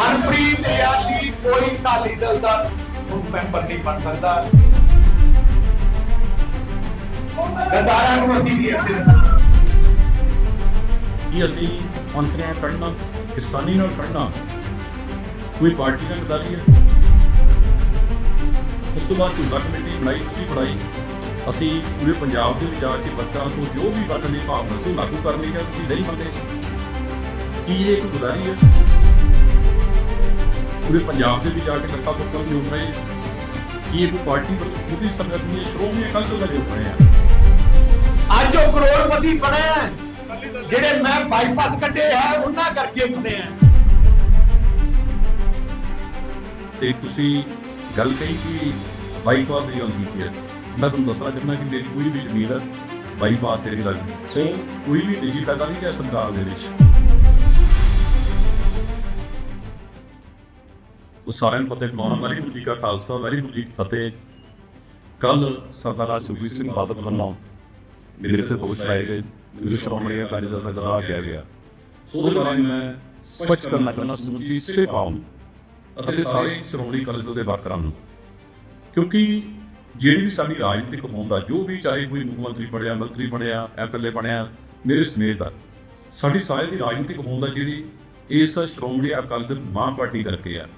ਮਨਪ੍ਰੀਤ ਯਾਲੀ ਕੋਈ ਅਕਾਲੀ ਦਲ ਦਾ ਮੈਂਬਰ ਨਹੀਂ ਬਣ ਸਕਦਾ। ਗਦਾਰਾਂ ਨੂੰ ਅਸੀਂ ਨਹੀਂ ਇੱਥੇ ਕਿ ਅਸੀਂ ਮੰਤਰੀਆਂ ਨਾਲ ਕਿਸਾਨੀ ਨਾਲ ਖੜਨਾ ਕੋਈ ਪਾਰਟੀ ਨਾਲ ਗਦਾਰੀ ਹੈ? ਉਸ ਤੋਂ ਬਾਅਦ ਝੂਠਾ ਕਮੇਟੀ ਬਣਾਈ, ਤੁਸੀਂ ਬਣਾਈ। ਅਸੀਂ ਪੂਰੇ ਪੰਜਾਬ ਦੇ ਵਿੱਚ ਜਾ ਕੇ ਬੱਚਿਆਂ ਤੋਂ ਜੋ ਵੀ ਵਰਕ ਦੀ ਭਾਵਨਾ ਸੀ ਲਾਗੂ ਕਰ ਲਈ ਹੈ, ਤੁਸੀਂ ਨਹੀਂ ਮੰਨਦੇ। ਕੀ ਇਹ ਇੱਕ ਗਦਾਰੀ ਹੈ? ਪੂਰੇ ਪੰਜਾਬ ਦੇ ਵਿੱਚ ਜਾ ਕੇ ਲੱਖਾਂ ਲੋਕਾਂ ਨੂੰ ਜੋੜ ਰਹੇ। ਕੀ ਇਹ ਕੋਈ ਪਾਰਟੀ ਵਿਰੋਧੀ ਸੰਗਠਨ ਹੈ ਸ਼੍ਰੋਮਣੀ ਅਕਾਲੀ ਦਲ ਦਾ ਰਹੇ ਆ? ਅੱਜ ਉਹ ਕਰੋੜਪਤੀ ਬਣੇ ਆ ਜਿਹੜੇ ਮੈਂ ਬਾਈਪਾਸ ਕੱਢੇ ਆ ਉਹਨਾਂ ਕਰਕੇ ਬਣੇ ਆ। ਤੇ ਤੁਸੀਂ ਗੱਲ ਕਹੀ ਕਿ ਬਾਈਪਾਸ ਦੀ ਗੱਲ ਕੀਤੀ ਹੈ। ਮੈਂ ਤੁਹਾਨੂੰ ਦੱਸਣਾ ਚਾਹੁੰਦਾ ਕਿ ਮੇਰੀ ਕੋਈ ਵੀ ਜ਼ਮੀਨ ਹੈ ਬਾਈਪਾਸ ਤੇ ਨਹੀਂ ਲੱਗਦੀ ਸੋ ਕੋਈ ਵੀ ਨਿੱਜੀ ਫਾਇਦਾ ਨਹੀਂ ਹੈ ਸਰਕਾਰ ਦੇ ਵਿੱਚ। ਉਹ ਸਾਰਿਆਂ ਨੂੰ ਪਤਾ ਹੈ ਵਾਹਿਗੁਰੂ ਜੀ ਕਾ ਖਾਲਸਾ, ਵਾਹਿਗੁਰੂ ਜੀ ਕੀ ਫਤਿਹ। ਕੱਲ ਸਰਦਾਰ ਸੁਖਬੀਰ ਸਿੰਘ ਬਾਦਲ ਵੱਲੋਂ ਮੇਰੇ ਤੇ ਦੋਸ਼ ਲਾਏ ਗਏ ਗੁਰੂ ਸ਼੍ਰੋਮਣੀ ਅਕਾਲੀ ਦਲ ਦਾ ਗਵਾਹ ਕਿਹਾ ਗਿਆ। ਸੋ ਉਹਦੇ ਬਾਰੇ ਮੈਂ ਸਪਸ਼ਟ ਕਰਨਾ ਚਾਹੁੰਦਾ ਸਮੁੱਚੀ ਸੇ ਪਾਉਂ ਅਤੇ ਸਾਰੇ ਸ਼੍ਰੋਮਣੀ ਅਕਾਲੀ ਦਲ ਦੇ ਵਰਕਰਾਂ ਨੂੰ। ਕਿਉਂਕਿ ਜਿਹੜੀ ਵੀ ਸਾਡੀ ਰਾਜਨੀਤਿਕ ਹੋਂਦ ਆ, ਜੋ ਵੀ ਚਾਹੇ ਕੋਈ ਮੁੱਖ ਮੰਤਰੀ ਬਣਿਆ ਮੰਤਰੀ ਬਣਿਆ ਐਮਐਲਏ ਬਣਿਆ, ਮੇਰੇ ਸਮੇਤ ਆ, ਸਾਡੀ ਸਾਰੇ ਦੀ ਰਾਜਨੀਤਿਕ ਹੋਂਦ ਆ ਜਿਹੜੀ ਇਸ ਸ਼੍ਰੋਮਣੀ ਅਕਾਲੀ ਦਲ ਮਾਂ ਪਾਰਟੀ ਕਰਕੇ ਆ।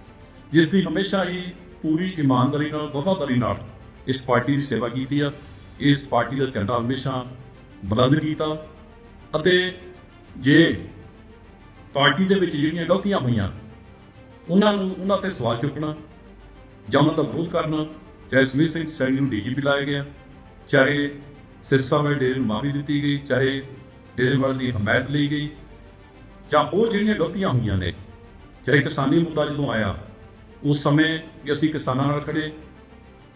ਜਿਸ ਦੀ ਹਮੇਸ਼ਾ ਹੀ ਪੂਰੀ ਇਮਾਨਦਾਰੀ ਨਾਲ, ਵਫਾਦਾਰੀ ਨਾਲ ਇਸ ਪਾਰਟੀ ਦੀ ਸੇਵਾ ਕੀਤੀ ਆ। ਇਸ ਪਾਰਟੀ ਦਾ ਝੰਡਾ ਹਮੇਸ਼ਾ ਬੁਲੰਦ ਕੀਤਾ ਅਤੇ ਜੇ ਪਾਰਟੀ ਦੇ ਵਿੱਚ ਜਿਹੜੀਆਂ ਗਲਤੀਆਂ ਹੋਈਆਂ, ਉਹਨਾਂ ਨੂੰ ਉਹਨਾਂ ਤੇ ਸਵਾਲ ਚੁੱਕਣਾ ਜਾਂ ਉਹਨਾਂ ਦਾ ਵਿਰੋਧ ਕਰਨਾ, ਚਾਹੇ ਸਮੀਰ ਸਿੰਘ ਸੈਣੀ ਨੂੰ ਡੀਜੀਪੀ ਲਾਇਆ ਗਿਆ, ਚਾਹੇ ਸਿਰਸਾ ਵਿੱਚ ਡੇਰੇ ਨੂੰ ਮਾਫੀ ਦਿੱਤੀ ਗਈ, ਚਾਹੇ ਡੇਰੇ ਵਾਲੇ ਦੀ ਹਮਾਇਤ ਲਈ ਗਈ, ਜਾਂ ਹੋਰ ਜਿਹੜੀਆਂ ਗਲਤੀਆਂ ਹੋਈਆਂ ਨੇ, ਚਾਹੇ ਕਿਸਾਨੀ ਮੁੱਦਾ ਜਦੋਂ ਆਇਆ ਉਸ ਸਮੇਂ ਵੀ ਅਸੀਂ ਕਿਸਾਨਾਂ ਨਾਲ ਖੜੇ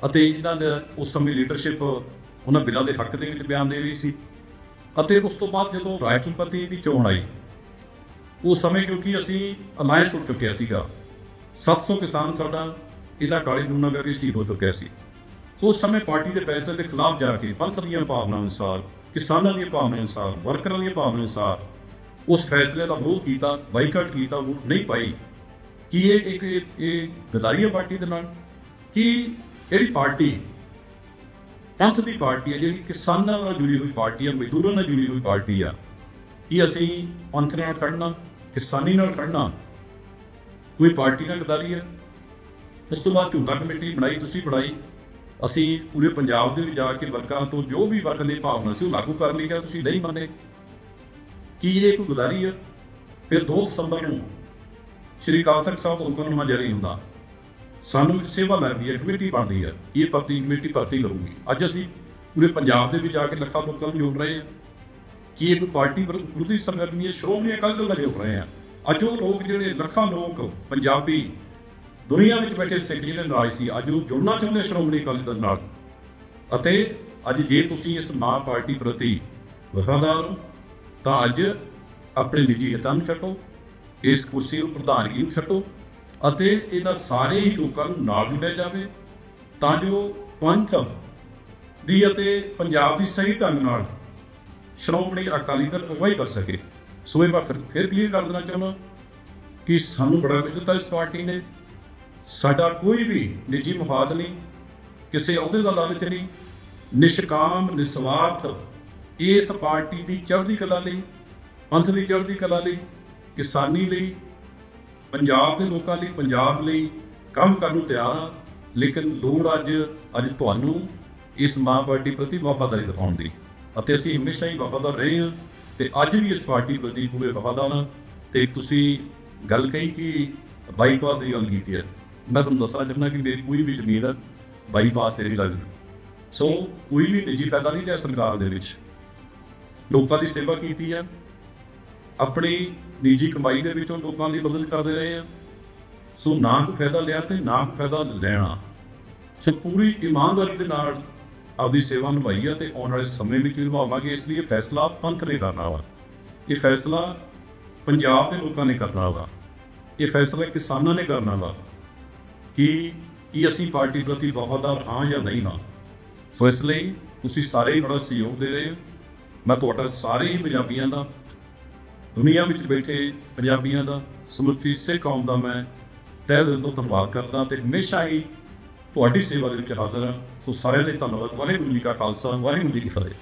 ਅਤੇ ਇਹਨਾਂ ਦਾ ਉਸ ਸਮੇਂ ਲੀਡਰਸ਼ਿਪ ਉਹਨਾਂ ਬਿੱਲਾਂ ਦੇ ਹੱਕ ਦੇ ਵਿੱਚ ਬਿਆਨ ਦੇ ਰਹੀ ਸੀ ਅਤੇ ਉਸ ਤੋਂ ਬਾਅਦ ਜਦੋਂ ਰਾਸ਼ਟਰਪਤੀ ਦੀ ਚੋਣ ਆਈ, ਉਸ ਸਮੇਂ ਕਿਉਂਕਿ ਅਸੀਂ ਅਲਾਇੰਸ ਟੁੱਟ ਚੁੱਕਿਆ ਸੀਗਾ 700 ਕਿਸਾਨ ਸਾਡਾ ਇਹਦਾ ਕਾਲੇ ਕਾਨੂੰਨਾਂ ਕਰਕੇ ਸੀ ਹੋ ਚੁੱਕਿਆ ਸੀ। ਉਸ ਸਮੇਂ ਪਾਰਟੀ ਦੇ ਫੈਸਲੇ ਦੇ ਖਿਲਾਫ ਜਾ ਕੇ ਪੰਥ ਦੀਆਂ ਭਾਵਨਾਵਾਂ ਅਨੁਸਾਰ, ਕਿਸਾਨਾਂ ਦੀਆਂ ਭਾਵਨਾਵਾਂ ਅਨੁਸਾਰ, ਵਰਕਰਾਂ ਦੀਆਂ ਭਾਵਨਾਵਾਂ ਅਨੁਸਾਰ ਉਸ ਫੈਸਲੇ ਦਾ ਵਿਰੋਧ ਕੀਤਾ, ਬਾਈਕਾਟ ਕੀਤਾ, ਵੋਟ ਨਹੀਂ ਪਾਈ। ਕੀ ਇਹ ਇੱਕ ਇਹ- ਗਦਾਰੀ ਹੈ ਪਾਰਟੀ ਦੇ ਨਾਲ ਕਿ ਜਿਹੜੀ ਪਾਰਟੀ ਪੰਥ ਦੀ ਪਾਰਟੀ ਹੈ, ਜਿਹੜੀ ਕਿਸਾਨਾਂ ਨਾਲ ਜੁੜੀ ਹੋਈ ਪਾਰਟੀ ਹੈ, ਮਜ਼ਦੂਰਾਂ ਨਾਲ ਜੁੜੀ ਹੋਈ ਪਾਰਟੀ ਆ ਕਿ ਅਸੀਂ ਪੰਥ ਨਾਲ ਖੜਨਾ ਕਿਸਾਨੀ ਨਾਲ ਖੜਨਾ ਕੋਈ ਪਾਰਟੀ ਨਾਲ ਗਦਾਰੀ ਹੈ? ਉਸ ਤੋਂ ਬਾਅਦ ਝੂਠਾ ਕਮੇਟੀ ਬਣਾਈ, ਤੁਸੀਂ ਬਣਾਈ। ਅਸੀਂ ਪੂਰੇ ਪੰਜਾਬ ਦੇ ਵਿੱਚ ਜਾ ਕੇ ਵਰਕਰਾਂ ਤੋਂ ਜੋ ਵੀ ਵਰਕ ਦੀ ਭਾਵਨਾ ਸੀ ਉਹ ਲਾਗੂ ਕਰ ਲਈ ਗਿਆ ਤੁਸੀਂ ਨਹੀਂ ਮੰਨੇ। ਕੀ ਇਹ ਕੋਈ ਗਦਾਰੀ ਹੈ? ਫਿਰ 2 ਦਸੰਬਰ ਨੂੰ ਸ਼੍ਰੀ ਅਕਾਲ ਤਖਤ ਸਾਹਿਬ ਤੋਂ ਹੁਕਮਨਾਮਾ ਜਾਰੀ ਹੁੰਦਾ। ਸਾਨੂੰ ਇੱਕ ਸੇਵਾ ਲੱਗਦੀ ਹੈ ਕਮੇਟੀ ਬਣਦੀ ਹੈ। ਇਹ ਭਰਤੀ ਕਮੇਟੀ ਭਰਤੀ ਕਰੂਗੀ। ਅੱਜ ਅਸੀਂ ਪੂਰੇ ਪੰਜਾਬ ਦੇ ਵਿੱਚ ਜਾ ਕੇ ਲੱਖਾਂ ਲੋਕਾਂ ਨੂੰ ਜੋੜ ਰਹੇ ਹਾਂ ਕਿ ਇਹ ਪਾਰਟੀ ਵਿਰੋਧੀ ਸੰਗਠਨ ਹੈ, ਸ਼੍ਰੋਮਣੀ ਅਕਾਲੀ ਦਲ ਨਾਲ ਜੋੜ ਰਹੇ ਹਾਂ। ਅੱਜ ਉਹ ਲੋਕ ਜਿਹੜੇ ਲੱਖਾਂ ਲੋਕ ਪੰਜਾਬੀ ਦੁਨੀਆ ਵਿੱਚ ਬੈਠੇ ਸਿੱਖ ਜਿਹੜੇ ਨਾਰਾਜ਼ ਸੀ, ਅੱਜ ਉਹ ਜੁੜਨਾ ਚਾਹੁੰਦੇ ਸ਼੍ਰੋਮਣੀ ਅਕਾਲੀ ਦਲ ਨਾਲ। ਅਤੇ ਅੱਜ ਜੇ ਤੁਸੀਂ ਇਸ ਮਾਂ ਪਾਰਟੀ ਪ੍ਰਤੀ ਵਫਾਦਾਰ ਹੋ, ਤਾਂ ਅੱਜ ਆਪਣੇ ਨਿੱਜੀ ਹਿੱਤਾਂ ਨੂੰ ਛੱਡੋ ਇਸ ਕੁਰਸੀ ਨੂੰ ਪ੍ਰਧਾਨਗੀ ਨੂੰ ਛੱਡੋ ਅਤੇ ਇਹਨਾਂ ਸਾਰੇ ਹੀ ਲੋਕਾਂ ਨੂੰ ਨਾਲ ਜੁੜਿਆ ਜਾਵੇ। ਤਾਂ ਜੋ ਪੰਥ ਦੀ ਅਤੇ ਪੰਜਾਬ ਦੀ ਸਹੀ ਢੰਗ ਨਾਲ ਸ਼੍ਰੋਮਣੀ ਅਕਾਲੀ ਦਲ ਅਗਵਾਈ ਕਰ ਸਕੇ। ਸੋ ਇਹ ਮੈਂ ਫਿਰ ਫਿਰ ਕਲੀਅਰ ਕਰ ਦੇਣਾ ਚਾਹੁੰਦਾ ਕਿ ਸਾਨੂੰ ਬੜਾ ਕੁਝ ਦਿੱਤਾ ਇਸ ਪਾਰਟੀ ਨੇ। ਸਾਡਾ ਕੋਈ ਵੀ ਨਿੱਜੀ ਮਫਾਦ ਨਹੀਂ, ਕਿਸੇ ਅਹੁਦੇ ਦਾ ਲਾਲਚ ਨਹੀਂ, ਨਿਸ਼ਕਾਮ, ਨਿਸਵਾਰਥ ਇਸ ਪਾਰਟੀ ਦੀ ਚੜ੍ਹਦੀ ਕਲਾ ਲਈ, ਪੰਥ ਦੀ ਚੜ੍ਹਦੀ ਕਲਾ ਲਈ ਕਿਸਾਨੀ ਲਈ, ਪੰਜਾਬ ਦੇ ਲੋਕਾਂ ਲਈ, ਪੰਜਾਬ ਲਈ ਕੰਮ ਕਰਨ ਨੂੰ ਤਿਆਰ ਹਾਂ ਲੇਕਿਨ ਲੋੜ ਅੱਜ ਅੱਜ ਤੁਹਾਨੂੰ ਇਸ ਮਾਂ ਪਾਰਟੀ ਪ੍ਰਤੀ ਵਫਾਦਾਰੀ ਦਿਖਾਉਣ ਦੀ। ਅਤੇ ਅਸੀਂ ਹਮੇਸ਼ਾ ਹੀ ਵਫਾਦਾਰ ਰਹੇ ਹਾਂ ਤੇ ਅੱਜ ਵੀ ਇਸ ਪਾਰਟੀ ਪ੍ਰਤੀ ਪੂਰੇ ਵਫਾਦਾਰ ਹਾਂ। ਤੇ ਤੁਸੀਂ ਗੱਲ ਕਹੀ ਕਿ ਬਾਈਪਾਸ ਦੀ ਗੱਲ ਕੀਤੀ ਹੈ। ਮੈਂ ਤੁਹਾਨੂੰ ਦੱਸਣਾ ਚਾਹੁੰਦਾ ਕਿ ਮੇਰੀ ਕੋਈ ਵੀ ਜ਼ਮੀਨ ਹੈ ਬਾਈਪਾਸ ਤੇ ਨਹੀਂ ਲੱਗਦੀ। ਸੋ ਕੋਈ ਵੀ ਨਿੱਜੀ ਫਾਇਦਾ ਨਹੀਂ ਲਿਆ ਸਰਕਾਰ ਦੇ ਵਿੱਚ। ਲੋਕਾਂ ਦੀ ਸੇਵਾ ਕੀਤੀ ਹੈ। ਆਪਣੀ ਨਿੱਜੀ ਕਮਾਈ ਦੇ ਵਿੱਚੋਂ ਲੋਕਾਂ ਦੀ ਮਦਦ ਕਰਦੇ ਰਹੇ ਆ। ਸੋ ਨਾ ਕੋਈ ਫਾਇਦਾ ਲਿਆ ਤੇ ਨਾ ਫਾਇਦਾ ਲੈਣਾ। ਸੋ ਪੂਰੀ ਇਮਾਨਦਾਰੀ ਦੇ ਨਾਲ ਆਪਦੀ ਸੇਵਾ ਨਿਭਾਈ ਆ ਤੇ ਆਉਣ ਵਾਲੇ ਸਮੇਂ ਵਿੱਚ ਵੀ ਨਿਭਾਵਾਂਗੇ। ਇਸ ਲਈ ਇਹ ਫੈਸਲਾ ਪੰਥ ਨੇ ਕਰਨਾ ਵਾ। ਇਹ ਫੈਸਲਾ ਪੰਜਾਬ ਦੇ ਲੋਕਾਂ ਨੇ ਕਰਨਾ ਵਾ। ਇਹ ਫੈਸਲਾ ਕਿਸਾਨਾਂ ਨੇ ਕਰਨਾ ਵਾ ਕਿ ਕੀ ਅਸੀਂ ਪਾਰਟੀ ਪ੍ਰਤੀ ਵਫਾਦਾਰ ਹਾਂ ਜਾਂ ਨਹੀਂ ਹਾਂ। ਸੋ ਇਸ ਲਈ ਤੁਸੀਂ ਸਾਰੇ ਹੀ ਬੜਾ ਸਹਿਯੋਗ ਦੇ ਰਹੇ ਹੋ। ਮੈਂ ਤੁਹਾਡਾ ਸਾਰੇ ਹੀ ਪੰਜਾਬੀਆਂ ਦਾ ਦੁਨੀਆ ਵਿੱਚ ਬੈਠੇ ਪੰਜਾਬੀਆਂ ਦਾ, ਸਮੁੱਚੀ ਸਿੱਖ ਕੌਮ ਦਾ ਮੈਂ ਤਹਿ ਦਿਲ ਤੋਂ ਧੰਨਵਾਦ ਕਰਦਾ ਤੇ ਹਮੇਸ਼ਾ ਹੀ ਤੁਹਾਡੀ ਸੇਵਾ ਦੇ ਵਿੱਚ ਹਾਜ਼ਰ ਹਾਂ। ਸੋ ਸਾਰਿਆਂ ਲਈ ਧੰਨਵਾਦ। ਵਾਹਿਗੁਰੂ ਜੀ ਕਾ ਖਾਲਸਾ, ਵਾਹਿਗੁਰੂ ਜੀ ਕੀ ਫਤਿਹ।